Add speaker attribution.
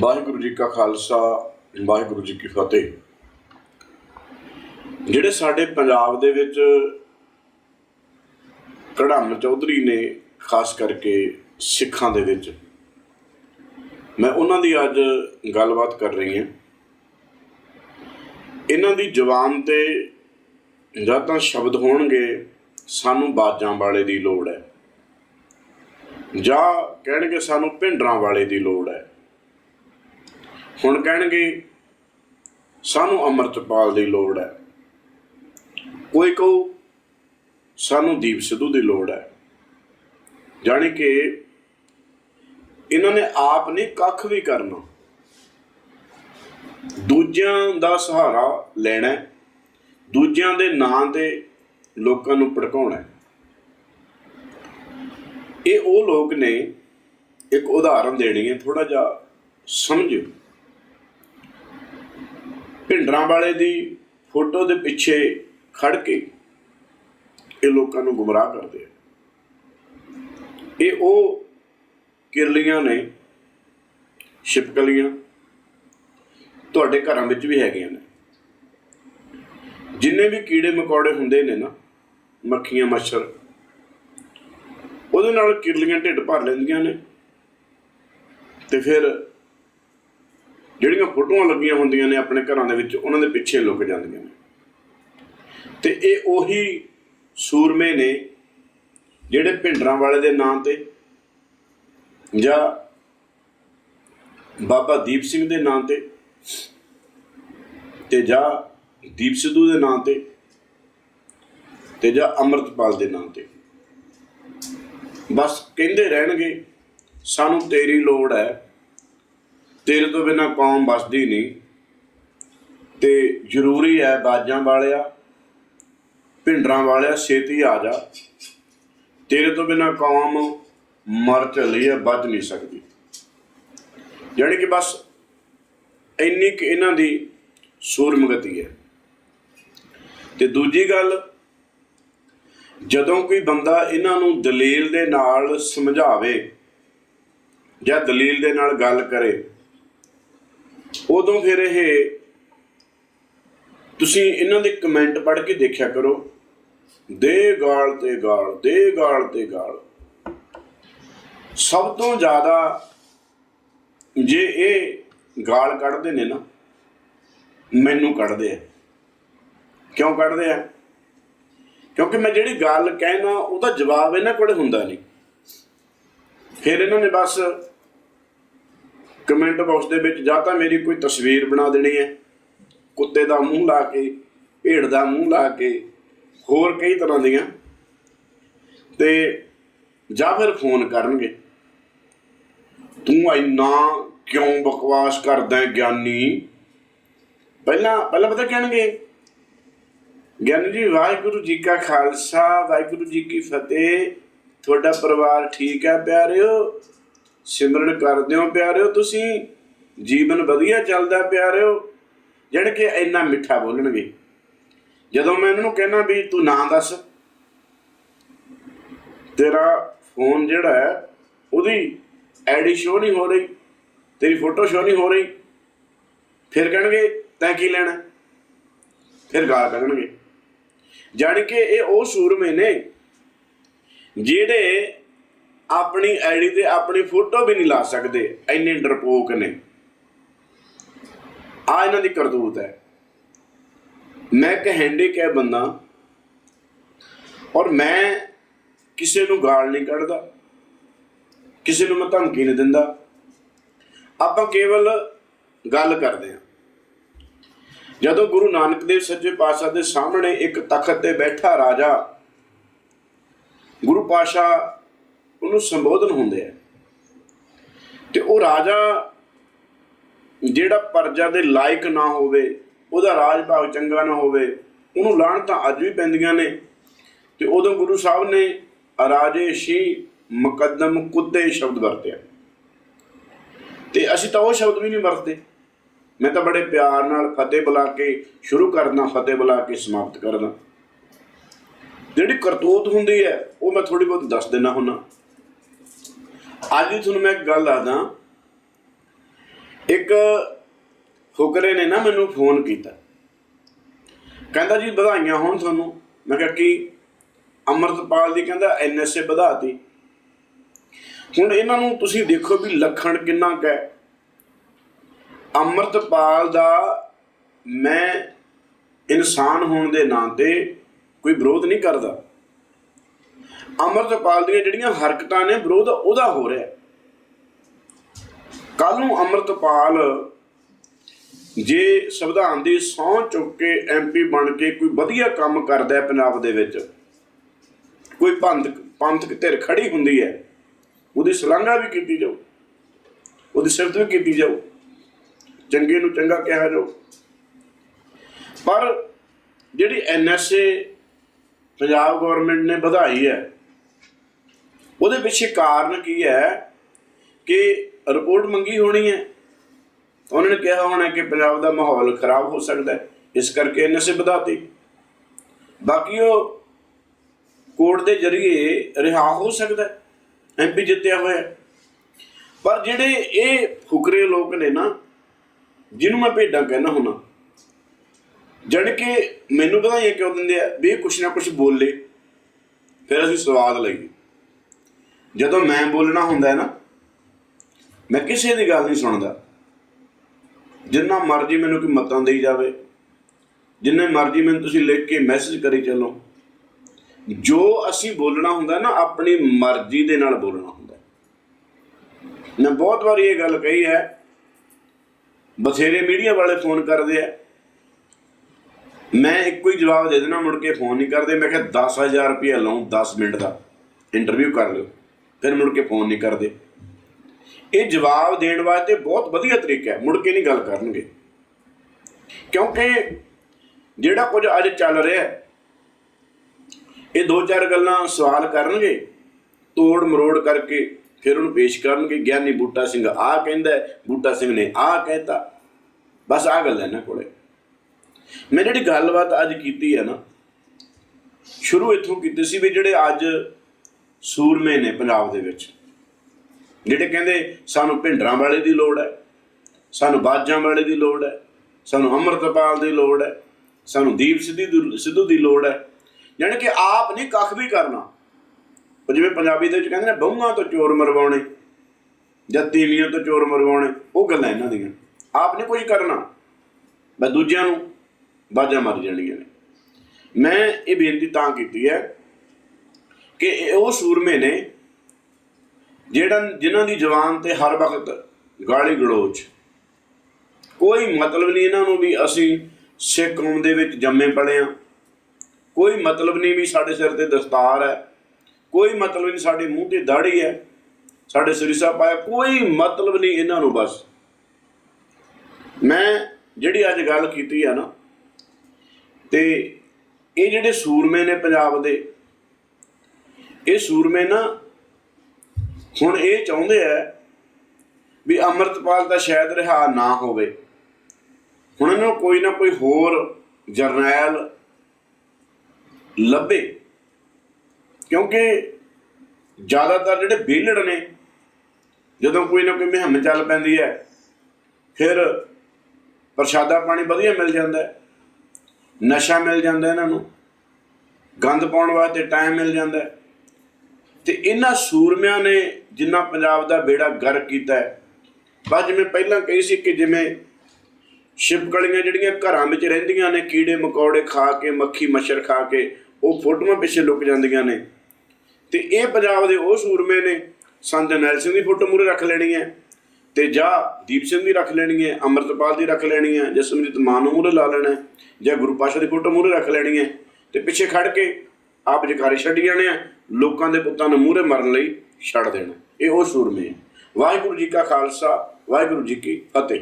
Speaker 1: ਵਾਹਿਗੁਰੂ ਜੀ ਕਾ ਖਾਲਸਾ, ਵਾਹਿਗੁਰੂ ਜੀ ਕੀ ਫਤਿਹ। ਜਿਹੜੇ ਸਾਡੇ ਪੰਜਾਬ ਦੇ ਵਿੱਚ ਕੜਾਮ ਚੌਧਰੀ ਨੇ ਖਾਸ ਕਰਕੇ ਸਿੱਖਾਂ ਦੇ ਵਿੱਚ, ਮੈਂ ਉਹਨਾਂ ਦੀ ਅੱਜ ਗੱਲਬਾਤ ਕਰ ਰਹੀ ਹਾਂ। ਇਹਨਾਂ ਦੀ ਜ਼ੁਬਾਨ ਤੇ ਜਾਂ ਤਾਂ ਸ਼ਬਦ ਹੋਣਗੇ, ਸਾਨੂੰ ਬਾਜਾਂ ਵਾਲੇ ਦੀ ਲੋੜ ਹੈ। ਜਾਂ ਕਹਿਣਗੇ ਸਾਨੂੰ ਭਿੰਡਰਾਂ ਵਾਲੇ ਦੀ ਲੋੜ ਹੈ। ਹੁਣ ਕਹਿਣਗੇ, ਸਾਨੂੰ ਅੰਮ੍ਰਿਤਪਾਲ ਦੀ ਲੋੜ ਹੈ। ਕੋਈ ਕਹੂ, ਸਾਨੂੰ ਦੀਪ ਸਿੱਧੂ ਦੀ ਲੋੜ ਹੈ। ਜਾਣੀ ਕਿ ਇਹਨਾਂ ਨੇ ਆਪ ਨੇ ਕੱਖ ਵੀ ਕਰਨਾ। ਦੂਜਿਆਂ ਦਾ ਸਹਾਰਾ ਲੈਣਾ ਦੂਜਿਆਂ ਦੇ ਨਾਂ ਤੇ ਲੋਕਾਂ ਨੂੰ ਭੜਕਾਉਣਾ ਇਹ ਉਹ ਲੋਕ ਨੇ, ਇੱਕ ਉਦਾਹਰਨ ਦੇਣੀ ਹੈ ਥੋੜਾ ਜਿਹਾ ਸਮਝਿਓ। ਭਿੰਡਰਾਂ ਵਾਲੇ ਦੀ ਫੋਟੋ ਦੇ ਪਿੱਛੇ ਖੜ ਕੇ ਇਹ ਲੋਕਾਂ ਨੂੰ ਗੁੰਮਰਾਹ ਕਰਦੇ ਆ। ਇਹ ਉਹ ਕਿਰਲੀਆਂ ਨੇ, ਛਿਪਕਲੀਆਂ, ਤੁਹਾਡੇ ਘਰਾਂ ਵਿੱਚ ਵੀ ਹੈਗੀਆਂ ਨੇ। ਜਿੰਨੇ ਵੀ ਕੀੜੇ ਮਕੌੜੇ ਹੁੰਦੇ ਨੇ ਨਾ, ਮੱਖੀਆਂ, ਮੱਛਰ, ਉਹਦੇ ਨਾਲ ਕਿਰਲੀਆਂ ਢਿੱਡ ਭਰ ਲੈਂਦੀਆਂ ਨੇ। ਤੇ ਫਿਰ ਜਿਹੜੀਆਂ ਫੋਟੋਆਂ ਲੱਗੀਆਂ ਹੁੰਦੀਆਂ ਨੇ ਆਪਣੇ ਘਰਾਂ ਦੇ ਵਿੱਚ, ਉਹਨਾਂ ਦੇ ਪਿੱਛੇ ਲੁਕ ਜਾਂਦੀਆਂ ਨੇ। ਤੇ ਇਹ ਉਹੀ ਸੂਰਮੇ ਨੇ ਜਿਹੜੇ ਭਿੰਡਰਾਂ ਵਾਲੇ ਦੇ ਨਾਂ ਤੇ ਜਾਂ ਬਾਬਾ ਦੀਪ ਸਿੰਘ ਦੇ ਨਾਂ ਤੇ ਤੇ ਜਾਂ ਦੀਪ ਸਿੱਧੂ ਦੇ ਨਾਂ ਤੇ ਤੇ ਜਾਂ ਅੰਮ੍ਰਿਤਪਾਲ ਦੇ ਨਾਂ ਤੇ। ਬਸ ਕਹਿੰਦੇ ਰਹਿਣਗੇ, ਸਾਨੂੰ ਤੇਰੀ ਲੋੜ ਹੈ। ਤੇਰੇ ਤੋਂ ਬਿਨਾ ਕੌਮ ਬਸਦੀ ਨਹੀਂ। ਤੇ ਜ਼ਰੂਰੀ ਹੈ ਬਾਜਾਂ ਵਾਲਿਆ, ਭਿੰਡਰਾਂ ਵਾਲਿਆ, ਛੇਤੀ ਆ ਜਾ। ਤੇਰੇ ਤੋਂ ਬਿਨਾ ਕੌਮ ਮਰ ਚੱਲੀ ਹੈ ਬਚ ਨਹੀਂ ਸਕਦੀ। ਯਾਨੀ ਕਿ ਬਸ ਇੰਨੀ ਕਿ ਇਹਨਾਂ ਦੀ ਸੂਰਮਗਤੀ ਹੈ। ਤੇ ਦੂਜੀ ਗੱਲ, ਜਦੋਂ ਕੋਈ ਬੰਦਾ ਇਹਨਾਂ ਨੂੰ ਦਲੀਲ ਦੇ ਨਾਲ ਸਮਝਾਵੇ ਜਾਂ ਦਲੀਲ ਦੇ ਨਾਲ ਗੱਲ ਕਰੇ ਉਦੋਂ ਫਿਰ ਇਹ ਤੁਸੀਂ ਇਹਨਾਂ ਦੇ ਕਮੈਂਟ ਪੜ੍ਹ ਕੇ ਦੇਖਿਆ ਕਰੋ। ਦੇ ਗਾਲ ਤੇ ਗਾਲ, ਦੇ ਗਾਲ ਤੇ ਗਾਲ। ਸਭ ਤੋਂ ਜ਼ਿਆਦਾ ਜੇ ਇਹ ਗਾਲ ਕੱਢਦੇ ਨੇ ਨਾ, ਮੈਨੂੰ ਕੱਢਦੇ ਆ। ਕਿਉਂ ਕੱਢਦੇ ਆ? ਕਿਉਂਕਿ ਮੈਂ ਜਿਹੜੀ ਗੱਲ ਕਹਿਣਾ, ਉਹਦਾ ਜਵਾਬ ਇਹਨਾਂ ਕੋਲ ਹੁੰਦਾ ਨਹੀਂ। ਫਿਰ ਇਹਨਾਂ ਨੇ ਬਸ ਕਮੈਂਟ ਬਾਕਸ ਦੇ ਵਿੱਚ ਜਾਂ ਤਾਂ ਮੇਰੀ ਕੋਈ ਤਸਵੀਰ ਬਣਾ ਦੇਣੀ ਹੈ, ਕੁੱਤੇ ਦਾ ਮੂੰਹ ਲਾ ਕੇ, ਭੇਡ ਦਾ ਮੂੰਹ ਲਾ ਕੇ, ਹੋਰ ਕਈ ਤਰ੍ਹਾਂ ਦੀਆਂ। ਤੇ ਜਾਂ ਫਿਰ ਫੋਨ ਕਰਨਗੇ। ਤੂੰ ਇੰਨਾ ਕਿਉਂ ਬਕਵਾਸ ਕਰਦਾ ਹੈ ਗਿਆਨੀ? ਪਹਿਲਾਂ ਪਹਿਲਾਂ ਪਤਾ ਕਹਿਣਗੇ। ਗਿਆਨੀ ਜੀ, ਵਾਹਿਗੁਰੂ ਜੀ ਕਾ ਖਾਲਸਾ, ਵਾਹਿਗੁਰੂ ਜੀ ਕੀ ਫਤਿਹ। ਤੁਹਾਡਾ ਪਰਿਵਾਰ ਠੀਕ ਹੈ ਪਿਆਰਿਓ? ਸਿਮਰਨ ਕਰਦੇ ਹੋ ਪਿਆਰਿਓ, ਤੁਸੀਂ ਜੀਵਨ ਵਧੀਆ ਚੱਲਦਾ ਪਿਆਰਿਓ ਜਿਹੜੇ ਕਿ ਇੰਨਾ ਮਿੱਠਾ ਬੋਲਣਗੇ। ਜਦੋਂ ਮੈਂ ਇਹਨਾਂ ਨੂੰ ਕਹਿਣਾ ਵੀ ਤੂੰ ਨਾਂ ਦੱਸ, ਤੇਰਾ ਫੋਨ ਜਿਹੜਾ ਹੈ, ਉਹਦੀ ਐਡੀ ਸ਼ੋ ਨਹੀਂ ਹੋ ਰਹੀ, ਤੇਰੀ ਫੋਟੋ ਸ਼ੋ ਨਹੀਂ ਹੋ ਰਹੀ, ਫਿਰ ਕਹਿਣਗੇ, ਤੈਂ ਕੀ ਲੈਣਾ? ਫਿਰ ਗਾਲ ਕੱਢਣਗੇ। ਜਾਣੀ ਕਿ ਇਹ ਉਹ ਸੂਰਮੇ ਨੇ, ਜਿਹੜੇ ਆਪਣੀ ਆਈਡੀ ਤੇ ਆਪਣੀ ਫੋਟੋ ਵੀ ਨਹੀਂ ਲਾ ਸਕਦੇ, ਇੰਨੇ ਡਰਪੋਕ ਨੇ। ਆ ਇਹਨਾਂ ਦੀ ਕਰਤੂਤ ਹੈ। ਮੈਂ ਇੱਕ ਹੈਂਡੀਕੈਪ ਬੰਦਾ ਔਰ ਮੈਂ ਕਿਸੇ ਨੂੰ ਗਾਲ ਨਹੀਂ ਕੱਢਦਾ, ਕਿਸੇ ਨੂੰ ਮੈਂ ਧਮਕੀ ਨਹੀਂ ਦਿੰਦਾ। ਆਪਾਂ ਕੇਵਲ ਗੱਲ ਕਰਦੇ ਹਾਂ। ਜਦੋਂ ਗੁਰੂ ਨਾਨਕ ਦੇਵ ਸੱਚੇ ਪਾਤਸ਼ਾਹ ਦੇ ਸਾਹਮਣੇ ਇੱਕ ਤਖਤ ਤੇ ਬੈਠਾ ਰਾਜਾ, ਗੁਰੂ ਪਾਸ਼ਾ ਉਹਨੂੰ ਸੰਬੋਧਨ ਹੁੰਦੇ ਆ। ਤੇ ਉਹ ਰਾਜਾ ਜਿਹੜਾ ਪਰਜਾ ਦੇ ਲਾਇਕ ਨਾ ਹੋਵੇ, ਉਹਦਾ ਰਾਜ ਭਾਗ ਚੰਗਾ ਨਾ ਹੋਵੇ, ਉਹਨੂੰ ਲਾਣ ਤਾਂ ਅੱਜ ਵੀ ਪੈਂਦੀਆਂ ਨੇ। ਤੇ ਉਦੋਂ ਗੁਰੂ ਸਾਹਿਬ ਨੇ ਰਾਜੇਸ਼ੀ ਮੁਕੱਦਮ ਕੁੱਤੇ ਸ਼ਬਦ ਵਰਤਿਆ। ਤੇ ਅਸੀਂ ਤਾਂ ਉਹ ਸ਼ਬਦ ਵੀ ਨਹੀਂ ਵਰਤਦੇ। ਮੈਂ ਤਾਂ ਬੜੇ ਪਿਆਰ ਨਾਲ ਫਤਿਹ ਬੁਲਾ ਕੇ ਸ਼ੁਰੂ ਕਰਦਾ, ਫਤਿਹ ਬੁਲਾ ਕੇ ਸਮਾਪਤ ਕਰਦਾ। ਜਿਹੜੀ ਕਰਤੂਤ ਹੁੰਦੀ ਹੈ, ਉਹ ਮੈਂ ਥੋੜੀ ਬਹੁਤ ਦੱਸ ਦੇਣਾ ਹੁੰਦਾ ਅੱਜ ਵੀ ਤੁਹਾਨੂੰ ਮੈਂ ਇੱਕ ਗੱਲ ਦੱਸਦਾ। ਇੱਕ ਫੁਕਰੇ ਨੇ ਨਾ ਮੈਨੂੰ ਫੋਨ ਕੀਤਾ। ਕਹਿੰਦਾ ਜੀ ਵਧਾਈਆਂ ਹੋਣ ਤੁਹਾਨੂੰ। ਮੈਂ ਕਿਹਾ ਕਿ? ਅਮਰਤਪਾਲ ਦੀ ਕਹਿੰਦਾ ਐਨਐਸਏ ਵਧਾਤੀ। ਹੁਣ ਇਹਨਾਂ ਨੂੰ ਤੁਸੀਂ ਦੇਖੋ ਵੀ ਲੱਖਣ ਕਿੰਨਾ ਕੁ ਹੈ। ਅਮਰਤਪਾਲ ਦਾ ਮੈਂ ਇਨਸਾਨ ਹੋਣ ਦੇ ਨਾਂ ਤੇ ਕੋਈ ਵਿਰੋਧ ਨਹੀਂ ਕਰਦਾ। ਅਮਰਤਪਾਲ ਦੀਆਂ ਜਿਹੜੀਆਂ ਹਰਕਤਾਂ ਨੇ ਵਿਰੋਧ, ਉਹਦਾ ਹੋ ਰਿਹਾ ਕੱਲ ਨੂੰ ਅਮਰਤਪਾਲ ਜੇ ਸੰਵਿਧਾਨ ਦੀ ਸਹੁੰ ਚੁੱਕ ਕੇ ਐਮਪੀ ਬਣ ਕੇ ਕੋਈ ਵਧੀਆ ਕੰਮ ਕਰਦਾ ਹੈ ਪੰਜਾਬ ਦੇ ਵਿੱਚ, ਕੋਈ ਪੰਥਕ ਪੰਥਕ ਧਿਰ ਖੜੀ ਹੁੰਦੀ ਹੈ, ਉਹਦੀ ਸ਼ਲਾਘਾ ਵੀ ਕੀਤੀ ਜਾਊ, ਉਹਦੀ ਸਿਫਤ ਵੀ ਕੀਤੀ ਜਾਊ, ਚੰਗੇ ਨੂੰ ਚੰਗਾ ਕਿਹਾ ਜਾਊ। ਪਰ ਜਿਹੜੀ ਐਨਐਸਏ ਪੰਜਾਬ ਗਵਰਨਮੈਂਟ ਨੇ ਵਧਾਈ ਹੈ ਉਹਦੇ ਪਿੱਛੇ ਕਾਰਨ ਕੀ ਹੈ ਕਿ ਰਿਪੋਰਟ ਮੰਗੀ ਹੋਣੀ ਹੈ। ਉਹਨਾਂ ਨੇ ਕਿਹਾ ਹੋਣਾ ਕਿ ਪੰਜਾਬ ਦਾ ਮਾਹੌਲ ਖਰਾਬ ਹੋ ਸਕਦਾ ਇਸ ਕਰਕੇ ਐਨਐਸਏ ਵਧਾਤੀ। ਬਾਕੀ ਉਹ ਕੋਰਟ ਦੇ ਜ਼ਰੀਏ ਰਿਹਾ ਹੋ ਸਕਦਾ ਹੈ। ਐਮਪੀ ਜਿੱਤਿਆ ਹੋਇਆ ਪਰ ਜਿਹੜੇ ਇਹ ਫੁਕਰੇ ਲੋਕ ਨੇ ਨਾ, ਜਿਹਨੂੰ ਮੈਂ ਭੇਡਾਂ ਕਹਿਣਾ ਹੁਣਾ ਜਣ ਕਿ ਮੈਨੂੰ ਵਧਾਈਆਂ ਕਿਉਂ ਦਿੰਦੇ ਆ? ਵੀ ਇਹ ਕੁਛ ਨਾ ਕੁਛ ਬੋਲੇ, ਫਿਰ ਅਸੀਂ ਸਵਾਦ ਲਈਏ। ਜਦੋਂ ਮੈਂ ਬੋਲਣਾ ਹੁੰਦਾ ਹੈ ਨਾ, ਮੈਂ ਕਿਸੇ ਦੀ ਗੱਲ ਨਹੀਂ ਸੁਣਦਾ। ਜਿੰਨਾ ਮਰਜ਼ੀ ਮੈਨੂੰ ਕੋਈ ਮਤਾਂ ਦੇਈ ਜਾਵੇ, ਜਿੰਨੇ ਮਰਜ਼ੀ ਮੈਨੂੰ ਤੁਸੀਂ ਲਿਖ ਕੇ ਮੈਸੇਜ ਕਰੀ ਚੱਲੋ। ਜੋ ਅਸੀਂ ਬੋਲਣਾ ਹੁੰਦਾ ਨਾ, ਆਪਣੀ ਮਰਜ਼ੀ ਦੇ ਨਾਲ ਬੋਲਣਾ ਹੁੰਦਾ। ਮੈਂ ਬਹੁਤ ਵਾਰੀ ਇਹ ਗੱਲ ਕਹੀ ਹੈ, ਬਥੇਰੇ ਮੀਡੀਆ ਵਾਲੇ ਫੋਨ ਕਰਦੇ ਆ। ਮੈਂ ਇੱਕੋ ਹੀ ਜਵਾਬ ਦੇ ਦੇਣਾ ਮੁੜ ਕੇ ਫੋਨ ਨਹੀਂ ਕਰਦੇ। ਮੈਂ ਕਿਹਾ 10000 ਰੁਪਏ ਲਵਾਂ 10 ਮਿੰਟ ਦਾ। ਇੰਟਰਵਿਊ ਕਰ ਲਿਓ। ਫਿਰ ਮੁੜ ਕੇ ਫੋਨ ਨਹੀਂ ਕਰਦੇ। ਇਹ ਜਵਾਬ ਦੇਣ ਵਾਸਤੇ ਬਹੁਤ ਵਧੀਆ ਤਰੀਕਾ ਹੈ, ਮੁੜ ਕੇ ਨਹੀਂ ਗੱਲ ਕਰਨਗੇ। ਕਿਉਂਕਿ ਜਿਹੜਾ ਕੁਝ ਅੱਜ ਚੱਲ ਰਿਹਾ ਹੈ, ਇਹ ਦੋ ਚਾਰ ਗੱਲਾਂ ਸਵਾਲ ਕਰਨਗੇ, ਤੋੜ ਮਰੋੜ ਕਰਕੇ ਫਿਰ ਉਹਨੂੰ ਪੇਸ਼ ਕਰਨਗੇ, ਗਿਆਨੀ ਬੂਟਾ ਸਿੰਘ ਆ ਕਹਿੰਦਾ ਬੂਟਾ ਸਿੰਘ ਨੇ ਆ ਕਹਿਤਾ। ਬਸ ਆ ਗੱਲ ਹੈ ਨਾ ਕੋਲੇ। ਮੈਂ ਜਿਹੜੀ ਗੱਲਬਾਤ ਅੱਜ ਕੀਤੀ ਹੈ ਨਾ, ਸ਼ੁਰੂ ਇੱਥੋਂ ਕੀਤੀ ਸੀ ਵੀ ਜਿਹੜੇ ਅੱਜ ਸੂਰਮੇ ਨੇ ਪੰਜਾਬ ਦੇ ਵਿੱਚ। ਜਿਹੜੇ ਕਹਿੰਦੇ ਸਾਨੂੰ ਭਿੰਡਰਾਂ ਵਾਲੇ ਦੀ ਲੋੜ ਹੈ, ਸਾਨੂੰ ਬਾਜਾਂ ਵਾਲੇ ਦੀ ਲੋੜ ਹੈ, ਸਾਨੂੰ ਅੰਮ੍ਰਿਤਪਾਲ ਦੀ ਲੋੜ ਹੈ, ਸਾਨੂੰ ਦੀਪ ਸਿੱਧੂ ਦੀ ਸਿੱਧੂ ਦੀ ਲੋੜ ਹੈ। ਯਾਨੀ ਕਿ ਆਪ ਨਹੀਂ ਕੱਖ ਵੀ ਕਰਨਾ। ਜਿਵੇਂ ਪੰਜਾਬੀ ਦੇ ਵਿੱਚ ਕਹਿੰਦੇ ਨੇ, ਬਹੂਆਂ ਤੋਂ ਚੋਰ ਮਰਵਾਉਣੇ ਜਾਂ ਤੀਵੀਆਂ ਤੋਂ ਚੋਰ ਮਰਵਾਉਣੇ, ਉਹ ਗੱਲਾਂ ਇਹਨਾਂ ਦੀਆਂ। ਆਪ ਨੇ ਕੁਝ ਕਰਨਾ। ਬਸ ਦੂਜਿਆਂ ਨੂੰ ਬਾਜਾਂ ਮਾਰ ਜਾਣੀਆਂ ਨੇ। ਮੈਂ ਇਹ ਬੇਨਤੀ ਤਾਂ ਕੀਤੀ ਹੈ ਕਿ ਇਹ ਉਹ ਸੂਰਮੇ ਨੇ ਜਿਹੜਾ ਜਿਨ੍ਹਾਂ ਦੀ ਜ਼ੁਬਾਨ ਤੇ ਹਰ ਵਕਤ ਗਾਲੀ ਗਲੋਚ। ਕੋਈ ਮਤਲਬ ਨਹੀਂ ਇਹਨਾਂ ਨੂੰ ਵੀ ਅਸੀਂ ਸਿੱਖ ਕੌਮ ਦੇ ਵਿੱਚ ਜੰਮੇ ਪਲੇ ਆ। ਕੋਈ ਮਤਲਬ ਨਹੀਂ ਵੀ ਸਾਡੇ ਸਿਰ ਤੇ ਦਸਤਾਰ ਹੈ। ਕੋਈ ਮਤਲਬ ਨਹੀਂ ਸਾਡੇ ਮੂੰਹ ਤੇ ਦਾੜੀ ਹੈ। ਸਾਡੇ ਸਿਰਸਾ ਪਾਇਆ ਕੋਈ ਮਤਲਬ ਨਹੀਂ ਇਹਨਾਂ ਨੂੰ ਬਸ। ਮੈਂ ਜਿਹੜੀ ਅੱਜ ਗੱਲ ਕੀਤੀ ਆ ਨਾ, ਤੇ ਇਹ ਜਿਹੜੇ ਸੂਰਮੇ ਨੇ ਪੰਜਾਬ ਦੇ ਇਹ ਸੂਰਮੇ ਨਾ ਹੁਣ ਇਹ ਚਾਹੁੰਦੇ ਆ ਵੀ ਅੰਮ੍ਰਿਤਪਾਲ ਦਾ ਸ਼ਾਇਦ ਰਿਹਾ ਨਾ ਹੋਵੇ। ਹੁਣ ਇਹਨਾਂ ਨੂੰ ਕੋਈ ਨਾ ਕੋਈ ਹੋਰ ਜਰਨੈਲ ਲੱਭੇ। ਕਿਉਂਕਿ ਜ਼ਿਆਦਾਤਰ ਜਿਹੜੇ ਬੇਲੜ ਨੇ, ਜਦੋਂ ਕੋਈ ਨਾ ਕੋਈ ਮੁਹਿੰਮ ਚੱਲ ਪੈਂਦੀ ਹੈ, ਫਿਰ ਪ੍ਰਸ਼ਾਦਾ ਪਾਣੀ ਵਧੀਆ ਮਿਲ ਜਾਂਦਾ ਹੈ, ਨਸ਼ਾ ਮਿਲ ਜਾਂਦਾ ਇਹਨਾਂ ਨੂੰ, ਗੰਦ ਪਾਉਣ ਵਾਸਤੇ ਟਾਈਮ ਮਿਲ ਜਾਂਦਾ ਹੈ। ਤੇ ਇਹਨਾਂ ਸੂਰਮਿਆਂ ਨੇ ਜਿੰਨਾ ਪੰਜਾਬ ਦਾ ਬੇੜਾ ਗਰਕ ਕੀਤਾ ਹੈ, ਬਸ ਜਿਵੇਂ ਪਹਿਲਾਂ ਕਹੀ ਸੀ ਕਿ ਜਿਵੇਂ ਛਿਪਕਲੀਆਂ ਜਿਹੜੀਆਂ ਘਰਾਂ ਵਿੱਚ ਰਹਿੰਦੀਆਂ ਨੇ, ਕੀੜੇ ਮਕੌੜੇ ਖਾ ਕੇ, ਮੱਖੀ ਮੱਛਰ ਖਾ ਕੇ, ਉਹ ਫੋਟੋਆਂ ਪਿੱਛੇ ਲੁਕ ਜਾਂਦੀਆਂ ਨੇ। ਤੇ ਇਹ ਪੰਜਾਬ ਦੇ ਉਹ ਸੂਰਮੇ ਨੇ, ਸੰਤ ਜਰਨੈਲ ਸਿੰਘ ਦੀ ਫੋਟੋ ਮੂਰੇ ਰੱਖ ਲੈਣੀ ਹੈ ਤੇ ਜਾਂ ਦੀਪ ਸਿੰਘ ਦੀ ਰੱਖ ਲੈਣੀ ਹੈ, ਅੰਮ੍ਰਿਤਪਾਲ ਦੀ ਰੱਖ ਲੈਣੀ ਹੈ ਜਸਮਜੀਤ ਮਾਨ ਨੂੰ ਮੂਰੇ ਲਾ ਲੈਣਾ ਜਾਂ ਗੁਰੂ ਪਾਸ਼ਾ ਦੀ ਫੋਟੋ ਮੂਰੇ ਰੱਖ ਲੈਣੀ ਹੈ। ਤੇ ਪਿੱਛੇ ਖੜ ਕੇ ਆਪ ਜਕਾਰੇ ਛੱਡ ਜਾਣੇ ਆ। ਲੋਕਾਂ ਦੇ ਪੁੱਤਾਂ ਨੂੰ ਮੂਹਰੇ ਮਰਨ ਲਈ ਛੱਡ ਦੇਣਾ। ਇਹ ਉਹ ਸੂਰਮੇ। ਹੈ ਵਾਹਿਗੁਰੂ ਜੀ ਕਾ ਖਾਲਸਾ, ਵਾਹਿਗੁਰੂ ਜੀ ਕੀ ਫਤਿਹ।